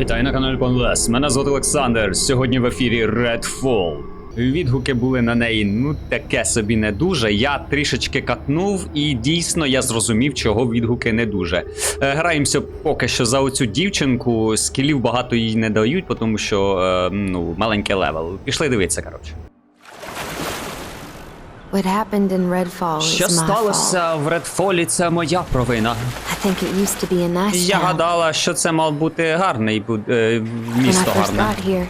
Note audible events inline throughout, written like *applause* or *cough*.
Вітаю на каналі Пан Лес. Мене звати Олександр. Сьогодні в ефірі Redfall. Відгуки були на неї ну таке собі не дуже. Я трішечки катнув, і дійсно я зрозумів, чого відгуки не дуже. Е, Граємося поки що за оцю дівчинку. Скілів багато їй не дають, тому що е, ну маленький левел. Пішли дивитися, коротше. What happened in Redfall Що is my fault. сталося в Редфолі? Це моя провина. I think it used to be a nice Я town. гадала, що це мав бути гарний бу- е, When I місто first гарне. got here,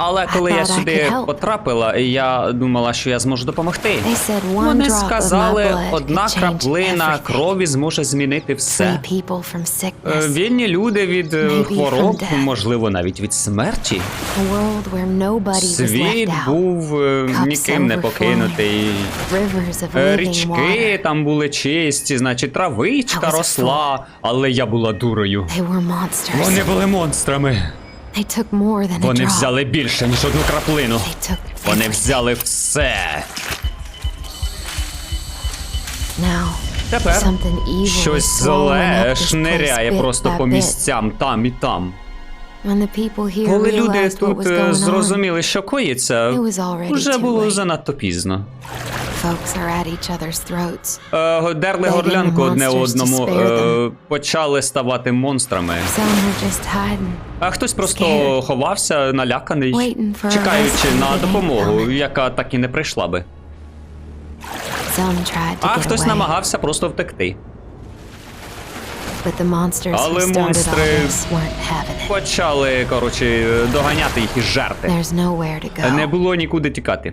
Але коли я сюди потрапила, я думала, що я зможу допомогти. Вони сказали, одна краплина крові зможе змінити все. Е. Вільні люди від е, хвороб, можливо, навіть від смерті. Світ був е, ніким не покинутий. Річки там були чисті, значить, травичка росла, але я була дурою. Вони були монстрами. Вони взяли більше, ніж одну краплину. Вони взяли все. Тепер щось зле шниряє просто по місцям там і там. Коли люди тут е, зрозуміли, що коїться, вже було занадто пізно. Е, Дерли горлянку одне одному е, почали ставати монстрами. А хтось просто ховався, наляканий, чекаючи на допомогу, яка так і не прийшла би. А хтось намагався просто втекти. Але монстри. Почали, коротше, доганяти їх і жерти. Не було нікуди тікати.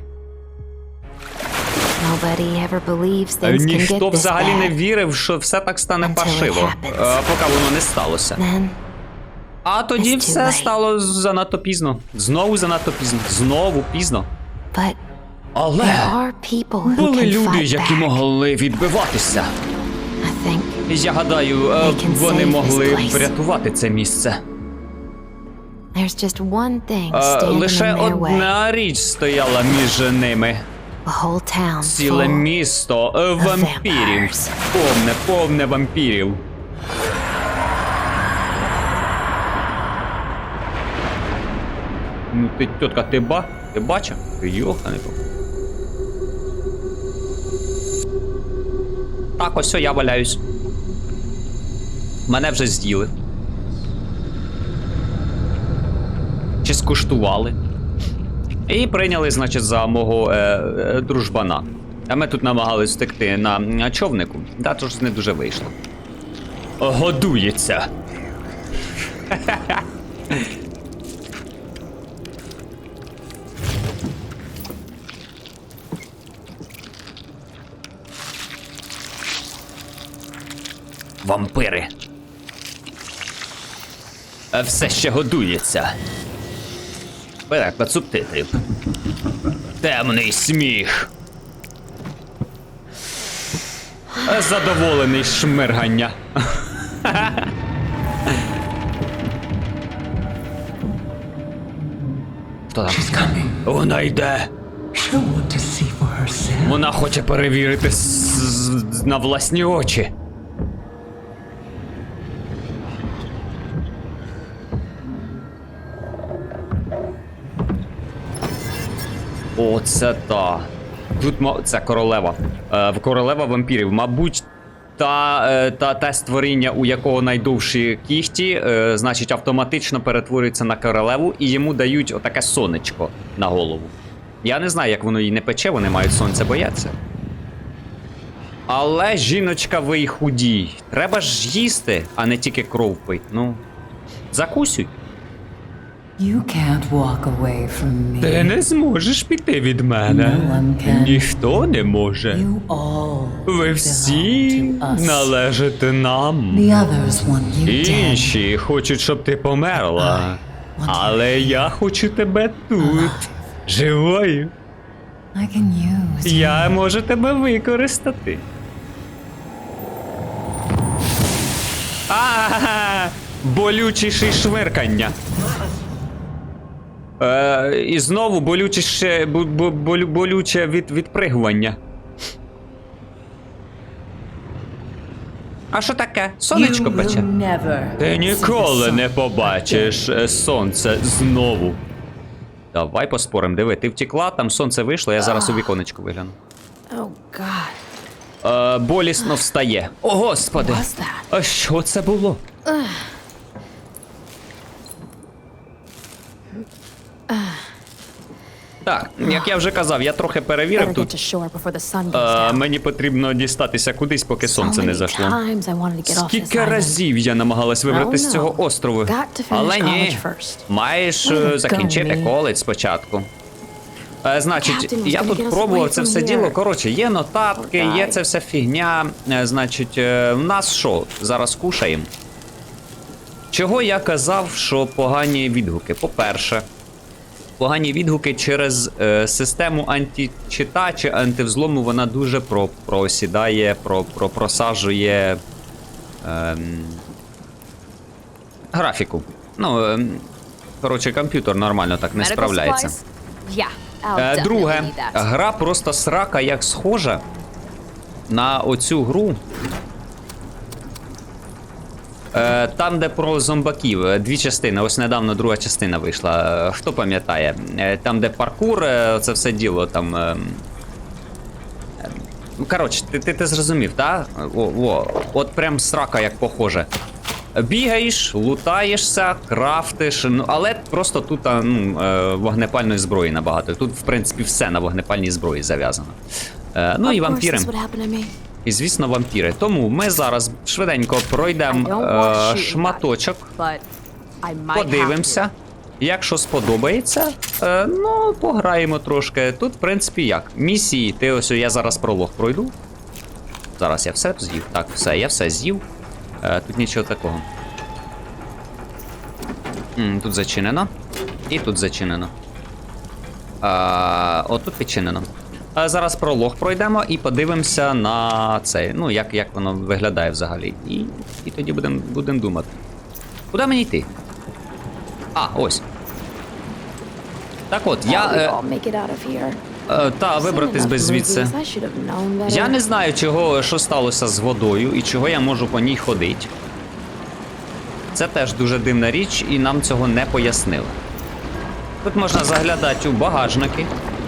Ніхто взагалі не вірив, що все так стане паршиво, е, поки воно не сталося. А тоді все стало занадто пізно. Знову занадто пізно. Знову пізно. Але були люди, які могли відбиватися. Я гадаю, е, вони могли врятувати це місце. Е, Лише одна річ стояла між ними. Ціле місто е, вампірів. Повне, повне вампірів. Ну ти, тітка, ти ба? Ти бачив? Ти йоханий. Так, ось я валяюсь. Мене вже з'їли. Чи скуштували. І прийняли, значить, за мого е, е, дружбана. А ми тут намагались втекти на, на човнику. Да, тож не дуже вийшло. Годується. Вампири. Е, Все ще годується. Переклад субтитрів. Темний сміх. Задоволений шмиргання. Хто там? Вона йде. She'll want to see for herself. Вона хоче перевірити на власні очі. О, це та. Тут це королева. Е, королева вампірів. Мабуть, та, е, та те створіння, у якого найдовші кіхті, е, значить, автоматично перетворюється на королеву і йому дають отаке сонечко на голову. Я не знаю, як воно їй не пече, вони мають сонце бояться. Але жіночка, ви й худій. Треба ж їсти, а не тільки кров пить. Ну. Закусюй. You can't walk away from me. Ти не зможеш піти від мене. No one can. Ніхто не може. You all Ви всі belong to us. належите нам. The others want you dead. Інші хочуть, щоб ти померла. Але я хочу тебе тут. Живою. I can use. Я можу тебе використати. А, болючіше швиркання. Е, і знову болючіше, бо- бо- болю- болюче від, відпригування. А що таке? Сонечко пече. Ти ніколи не побачиш е, сонце знову. Давай поспорим, диви, ти втекла, там сонце вийшло, я зараз у віконечко вигляну. Oh, God. Е, болісно встає. О, господи! А що це було? Так, як я вже казав, я трохи перевірив тут. Е, мені потрібно дістатися кудись, поки сонце не зайшло. Скільки разів я намагалась вибрати з Oh, цього острову. Але ні, маєш е, закінчити коледж спочатку. Е, Значить, я тут пробував це все діло. Коротше, є нотатки, Oh, є це все фігня. Е, Значить, е, в нас що? Зараз кушаємо. Чого я казав, що погані відгуки? По-перше, погані відгуки через е, систему античита чи антивзлому вона дуже про, просідає, про, про, просаджує ем, графіку. Ну, ем, коротше, комп'ютер нормально так не справляється. Е, Друге, гра просто срака як схожа на оцю гру. Е, Там, де про зомбаків, е, дві частини. Ось недавно друга частина вийшла. Е, Хто пам'ятає? Там, де паркур, це все діло там. е, е, Ну, коротше, ти, ти, ти зрозумів, так? О, о, от прям срака як похоже. Бігаєш, лутаєшся, крафтиш, ну але просто тут ну, вогнепальної зброї набагато. Тут, в принципі, все на вогнепальній зброї зав'язано. Ну і вампіри. І звісно, вампіри. Тому ми зараз швиденько пройдемо е, шматочок, подивимося. Якщо сподобається, е, ну пограємо трошки. Тут, в принципі, як. Місії, ти ось я зараз пролог пройду. Зараз я все з'їв. Так, все, я все з'їв. Е, тут нічого такого. М, тут зачинено. І тут зачинено. А, отут відчинено. А зараз пролог пройдемо і подивимося на це. Ну, як, як воно виглядає взагалі. І, і тоді будемо будем думати. Куди мені йти? А, ось. Так от, я. Е, е, та, вибратись enough звідси. Я не знаю, чого, що сталося з водою і чого я можу по ній ходити. Це теж дуже дивна річ, і нам цього не пояснили. Тут можна заглядати у багажники.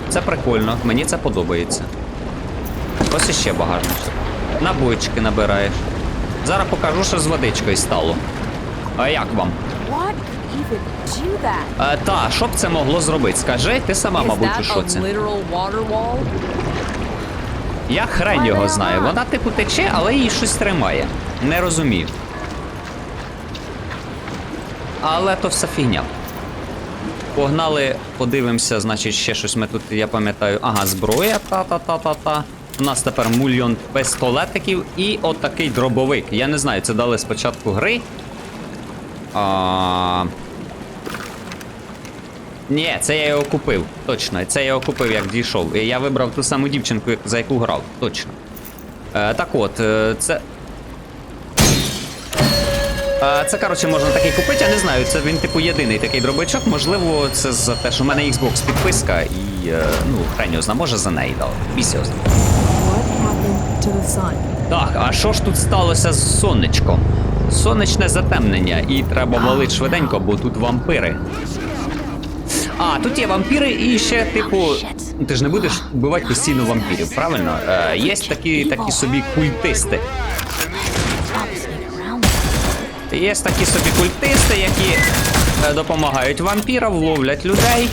Це прикольно, мені це подобається. Ось іще багажничок. Набойчики набираєш. Зараз покажу, що з водичкою стало. А як вам? Е, та, що б це могло зробити? Скажи, ти сама, мабуть, у шоці. Я хрень його знаю. Вона типу тече, але її щось тримає. Не розумію. Але то все фігня. Погнали, подивимося, значить, ще щось ми тут, я пам'ятаю. Ага, зброя, та-та-та-та-та. У нас тепер мульйон пістолетиків і отакий дробовик. Я не знаю, це дали спочатку гри. А... Ні, це я його купив. Точно. Це я його купив, як дійшов. Я вибрав ту саму дівчинку, за яку грав. Точно. Е, так от, е, це. Це, коротше, можна такий купити, я не знаю. Це він, типу, єдиний такий дробичок. Можливо, це за те, що в мене Xbox підписка і. е, ну, хрень зна, може за неї дав. Бісіозно. Так, а що ж тут сталося з сонечком? Сонячне затемнення, і треба валити швиденько, бо тут вампири. А, тут є вампіри і ще, типу. Ти ж не будеш вбивати постійно вампірів, правильно? Е, є такі, такі собі культисти. Є такі собі культисти, які е, допомагають вампірам, ловлять людей.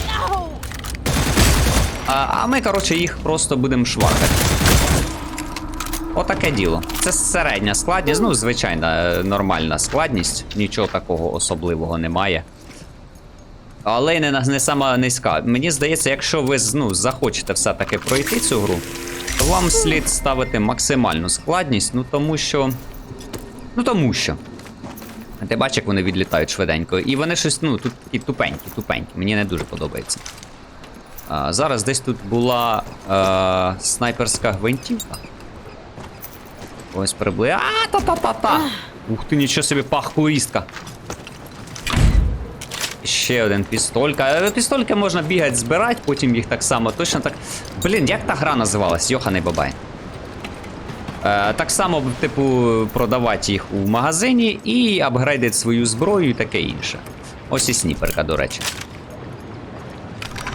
А, а ми, коротше, їх просто будемо шваркати. Отаке діло. Це середня складність, ну, звичайна, е, нормальна складність. Нічого такого особливого немає. Але не, не сама низька. Мені здається, якщо ви ну, захочете все-таки пройти цю гру, то вам слід ставити максимальну складність, ну тому що. Ну тому що. Ти бачиш, як вони відлітають швиденько. І вони щось, ну, тут такі тупенькі, тупенькі. Мені не дуже подобається. А, зараз десь тут була е, снайперська гвинтівка. Ось прибли. А, та-та-та-та! Ух ти, нічого собі пахлоїстка. Ще один пістолька. Е, Пістольки можна бігати, збирати, потім їх так само точно так. Блін, як та гра називалась? Йоханий бабай. Е, так само, типу, продавати їх у магазині і апгрейдити свою зброю і таке інше. Ось і сніперка, до речі.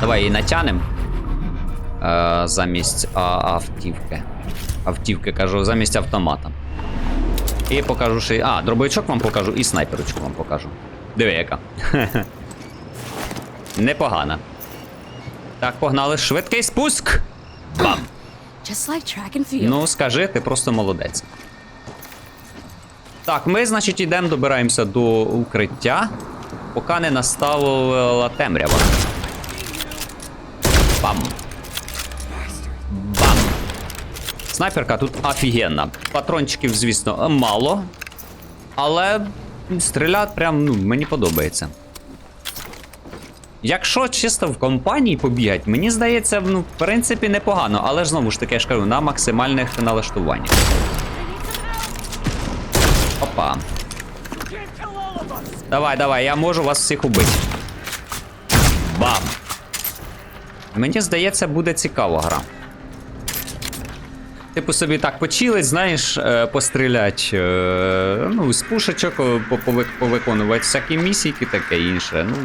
Давай її натянем. Е, замість автівки. Автівки кажу, замість автомата. І покажу ще. А, дробовичок вам покажу і снайперочку вам покажу. Диви, яка. *laughs* Непогана. Так, погнали. Швидкий спуск. Бам! Ну, скажи, ти просто молодець. Так, ми, значить, йдемо, добираємося до укриття, поки не наставила темрява. Бам. Бам. Снайперка тут офігенна. Патрончиків, звісно, мало. Але стріляти прям, ну, мені подобається. Якщо чисто в компанії побігати, мені здається, ну, в принципі, непогано, але ж знову ж таки, я ж кажу, на максимальних налаштуваннях. Опа. Давай, давай, я можу вас всіх убити. Бам! Мені здається, буде цікава гра. Типу собі так почилить, знаєш, е, пострілять, е, ну, з пушечок е, по- повик- повиконувати всякі місійки, таке інше. Ну,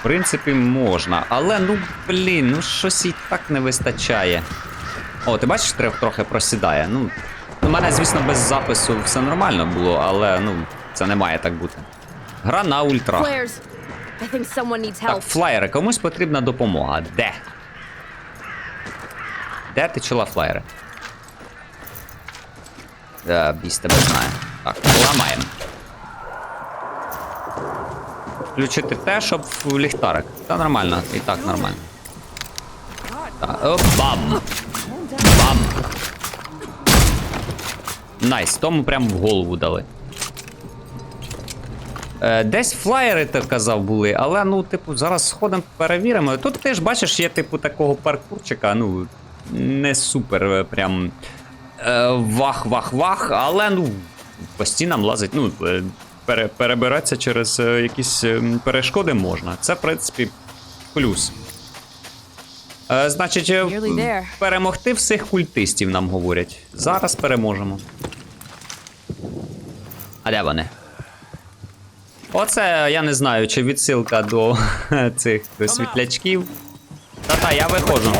в принципі, можна. Але, ну, блін, ну щось і так не вистачає. О, ти бачиш, трохи трохи просідає. Ну, у мене, звісно, без запису все нормально було, але ну, це не має так бути. Гра на ультра. Так, флаєри, комусь потрібна допомога. Де? Де ти чула флаєри? Да, біс тебе знає. Так, ламаємо. Включити те, щоб в ліхтарик. Та нормально, і так нормально. Так, о, бам! Бам! Найс, тому прямо в голову дали. Е, Десь флаєри, ти казав, були, але ну, типу, зараз сходимо, перевіримо. Тут теж бачиш, є типу такого паркурчика, ну, не супер е, прям е, вах-вах-вах, але ну, по стінам лазить, ну, е, пере, перебиратися через е, якісь е, перешкоди можна. Це, в принципі, плюс. Е, значить, перемогти всіх культистів нам говорять. Зараз переможемо. А де вони? Оце я не знаю, чи відсилка до *laughs* цих світлячків. Та-та, я виходжу.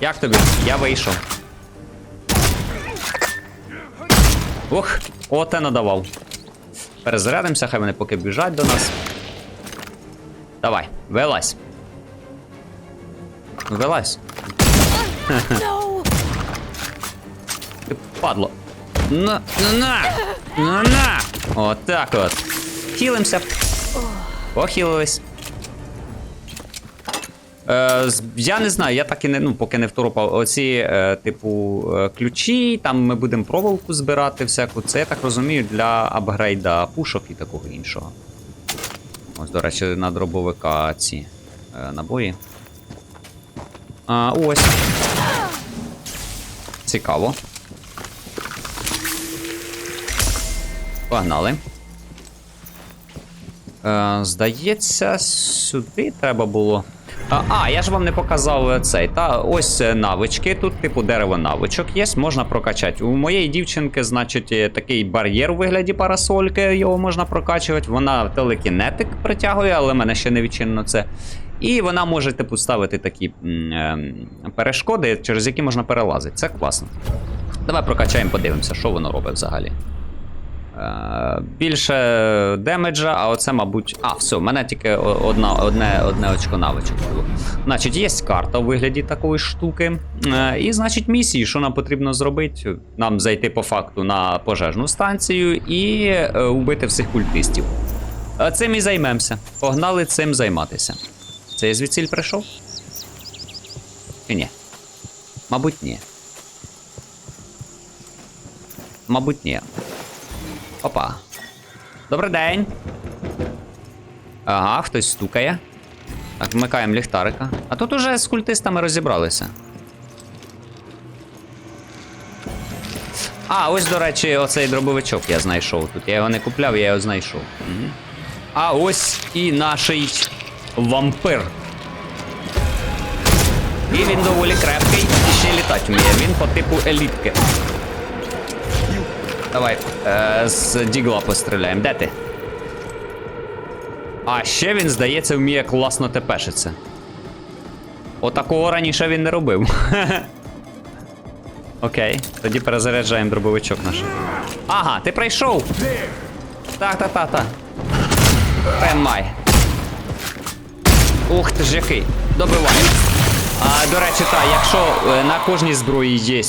Як тобі? Я вийшов. Ох, оте надавав. Перезарядимося, хай вони поки біжать до нас. Давай, вилазь. Вилазь. Ти падло. На, на, на! На, на! Отак от. Хілимося. Похилились. Е, я не знаю, я так і не, ну, поки не второпав. Оці, е, типу, е, ключі, там ми будемо проволоку збирати всяку. Це, я так розумію, для апгрейда пушок і такого іншого. Ось, до речі, на дробовика ці набої. А, ось. Цікаво. Погнали. Е, здається, сюди треба було. А, я ж вам не показав е, цей. Та ось е, навички. Тут, типу, дерево навичок є, можна прокачати. У моєї дівчинки, значить, такий бар'єр у вигляді парасольки, його можна прокачувати. Вона телекінетик притягує, але мене ще не відчинено це. І вона може, типу, ставити такі е, перешкоди, через які можна перелазити. Це класно. Давай прокачаємо, подивимося, що воно робить взагалі. Е, більше демеджа, а оце, мабуть. А, все, в мене тільки одна, одне, одне очко навичок було. Значить, є карта у вигляді такої штуки. Е, і, значить, місії, що нам потрібно зробити? Нам зайти по факту на пожежну станцію і е, убити всіх культистів. Е, Цим і займемося. Погнали цим займатися. Це я звідсіль прийшов? Чи ні? Мабуть, ні. Мабуть, ні. Опа. Добрий день. Ага, хтось стукає. Так, вмикаємо ліхтарика. А тут уже з культистами розібралися. А, ось, до речі, оцей дробовичок я знайшов тут. Я його не купляв, я його знайшов. А ось і наший вампир. І він доволі крепкий і ще літати вміє. Він по типу елітки. Давай е, з дігла постріляємо. Де ти? А ще він, здається, вміє класно тепешиться. Отакого раніше він не робив. *laughs* Окей, тоді перезаряджаємо дробовичок наш. Ага, ти прийшов! Так, так, так, так. Тримай. Ух ти ж який. Добивай. А, до речі, так, якщо е, на кожній зброї є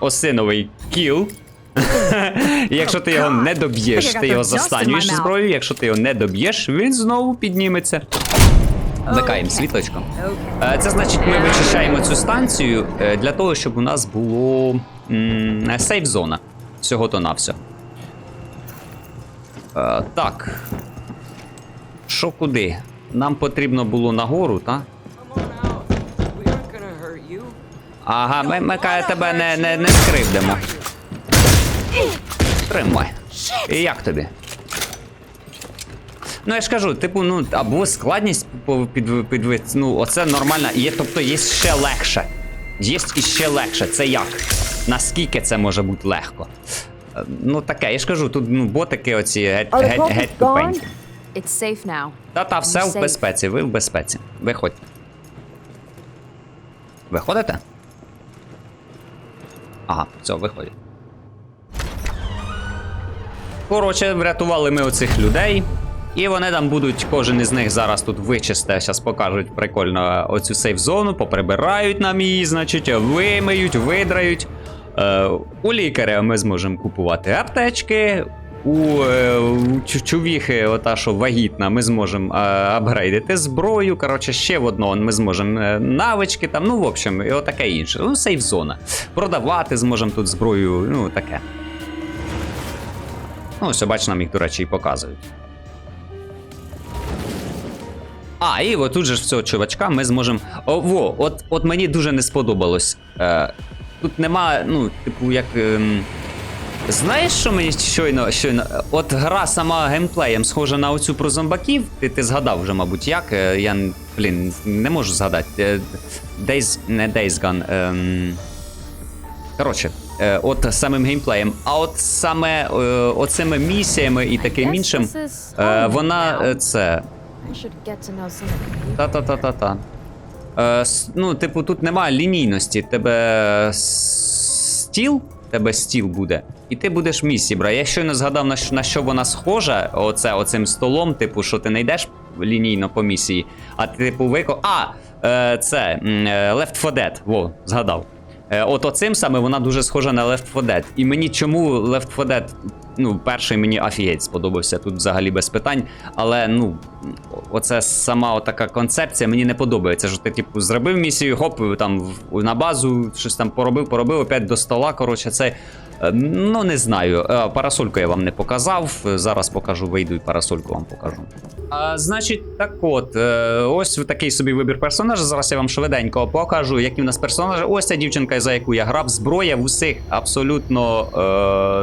осиновий кіл. І *laughs* якщо ти його не доб'єш, ти його застанюєш зброєю, якщо ти його не доб'єш, він знову підніметься. Вмикаємо світлочко. Е, Це значить, ми вичищаємо цю станцію е, для того, щоб у нас було сейф-зона. Всього то навсього. Е, Так. Що куди? Нам потрібно було нагору, так? Ага, ми, ми тебе не, не, не скривдимо. Тримай. І як тобі? Ну, я ж кажу, типу, ну, або складність по- під, під, ну, оце нормально. Є, тобто є ще легше. Є ще легше. Це як? Наскільки це може бути легко? Е, Ну, таке, я ж кажу, тут ну, ботики оці геть, геть, геть тупенькі. It's safe now. Та-та, все в Safe. безпеці, ви в безпеці. Виходьте. Виходите? Ага, все, виходять. Коротше, врятували ми оцих людей. І вони там будуть, кожен із них зараз тут вичисте, зараз покажуть прикольно оцю сейф-зону, поприбирають нам її, значить, вимиють, видрають. Е, у лікаря ми зможемо купувати аптечки. У, е, чувіхи, ота, що вагітна, ми зможемо е, апгрейдити зброю. Коротше, ще в одного ми зможемо е, навички там, ну, в общем, і отаке інше. Ну, сейф-зона. Продавати зможемо тут зброю, ну, таке. Ну, ось, бач, нам їх, до речі, і показують. А, і от тут же ж цього чувачка ми зможемо. О, во, от, от мені дуже не сподобалось. Е, тут нема, ну, типу, як. Ем... Знаєш, що мені щойно, щойно. От гра сама геймплеєм схожа на оцю про зомбаків. Ти, ти згадав вже, мабуть, як. Е, Я, блін, не можу згадати. Е, Days, не Days Gone. Ем... Коротше, е, от самим геймплеєм. А от саме е, оцими місіями і таким іншим. Е, вона е, це. Та-та-та-та-та. Е, ну, типу, тут немає лінійності. Тебе стіл, тебе стіл буде, і ти будеш місії брати. Я щойно згадав, на що, на що вона схожа, оце, оцим столом, типу, що ти не йдеш лінійно по місії, а ти, типу, вико. А! Е, це е, Left 4 Dead, во, згадав. Е, От оцим саме вона дуже схожа на Left 4 Dead. І мені чому Left 4 Dead, ну, перший мені офігеть сподобався, тут взагалі без питань. Але ну, оце сама така концепція мені не подобається. Що ти, типу, зробив місію, хоп, там на базу, щось там поробив, поробив, опять до стола. Коротше, це. е, Ну, не знаю. Е, Парасольку я вам не показав. Зараз покажу, вийду і парасольку вам покажу. А, значить, так от, е, ось такий собі вибір персонажа. Зараз я вам швиденько покажу, які в нас персонажі. Ось ця дівчинка, за яку я грав. Зброя в усіх абсолютно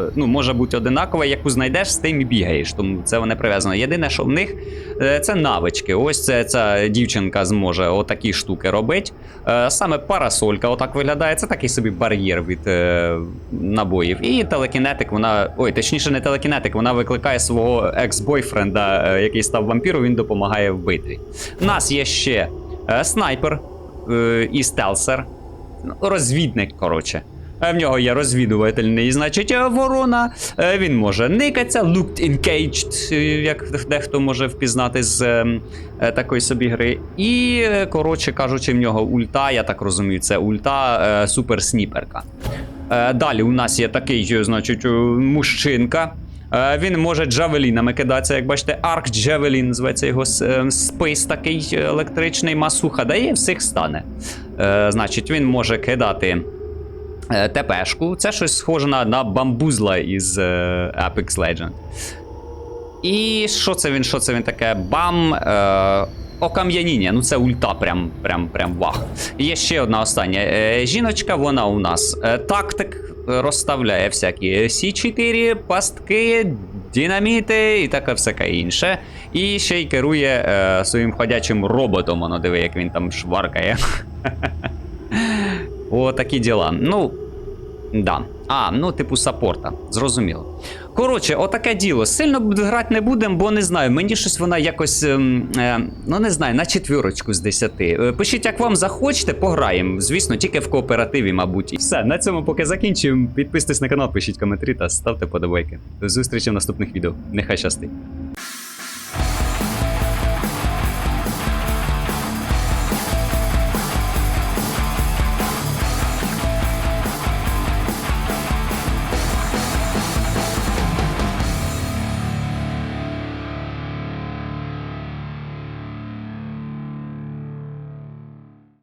е, ну, може бути одинакова. Яку знайдеш, з тим і бігаєш. Тому це не прив'язано. Єдине, що в них е, це навички. Ось це ця дівчинка зможе отакі штуки робити. Е, саме парасолька отак виглядає. Це такий собі бар'єр від е, набоїв. І телекінетик, вона. Ой, точніше, не телекінетик, вона викликає свого екс-бойфренда, який став вампіром, він допомагає в битві. У нас є ще снайпер і стелсер. Ну, Розвідник, коротше. В нього є розвідувальний, значить, е, ворона. Е, Він може никатися, looked engaged, е, як дехто може впізнати з такої собі гри. І, коротше кажучи, в нього ульта, я так розумію, це ульта суперсніперка. Далі у нас є такий, значить, мужчинка. Він може джавелінами кидатися, як бачите, арк Джавелін зветься його спис такий електричний, масуха дає, всіх стане. Значить, він може кидати ТПшку. Це щось схоже на, на бамбузла із е, Apex Legend. І що це він? Що це він таке? Бам. Е, Окам'яніння, ну це ульта, прям, прям, прям вах. Є ще одна остання е, жіночка, вона у нас е, тактик е, розставляє всякі Сі4, пастки, динаміти і таке всяке інше. І ще й керує е, своїм ходячим роботом. Воно диви, як він там шваркає. *laughs* О, такі діла. Ну, Да. А, ну, типу саппорта. Зрозуміло. Коротше, отаке діло. Сильно грати не будемо, бо не знаю. Мені щось вона якось. ем, е, ну не знаю, на четвірочку з десяти. Е, Пишіть, як вам захочете, пограємо. Звісно, тільки в кооперативі, мабуть. І все, на цьому поки закінчуємо. Підписуйтесь на канал, пишіть коментарі та ставте подобайки. До зустрічі в наступних відео. Нехай щастить.